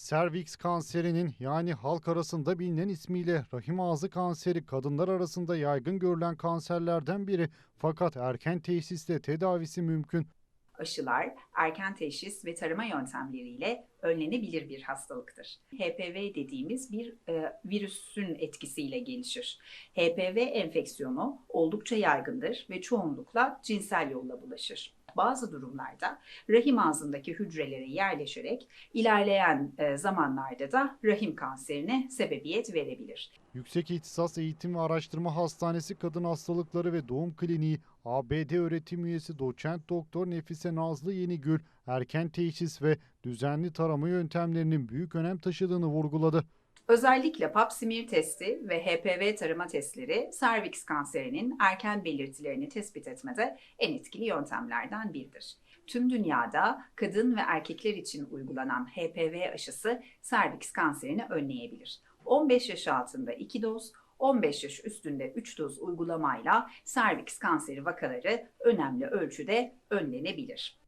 Serviks kanserinin yani halk arasında bilinen ismiyle rahim ağzı kanseri kadınlar arasında yaygın görülen kanserlerden biri fakat erken teşhisle tedavisi mümkün. Aşılar erken teşhis ve tarama yöntemleriyle önlenebilir bir hastalıktır. HPV dediğimiz bir e, virüsün etkisiyle gelişir. HPV enfeksiyonu oldukça yaygındır ve çoğunlukla cinsel yolla bulaşır. Bazı durumlarda rahim ağzındaki hücrelere yerleşerek ilerleyen e, zamanlarda da rahim kanserine sebebiyet verebilir. Yüksek İhtisas Eğitim ve Araştırma Hastanesi Kadın Hastalıkları ve Doğum Kliniği ABD öğretim üyesi doçent doktor Nefise Nazlı Yenigül erken teşhis ve düzenli tarama yöntemlerinin büyük önem taşıdığını vurguladı. Özellikle pap smear testi ve HPV tarama testleri serviks kanserinin erken belirtilerini tespit etmede en etkili yöntemlerden biridir. Tüm dünyada kadın ve erkekler için uygulanan HPV aşısı serviks kanserini önleyebilir. 15 yaş altında 2 doz, 15 yaş üstünde 3 doz uygulamayla serviks kanseri vakaları önemli ölçüde önlenebilir.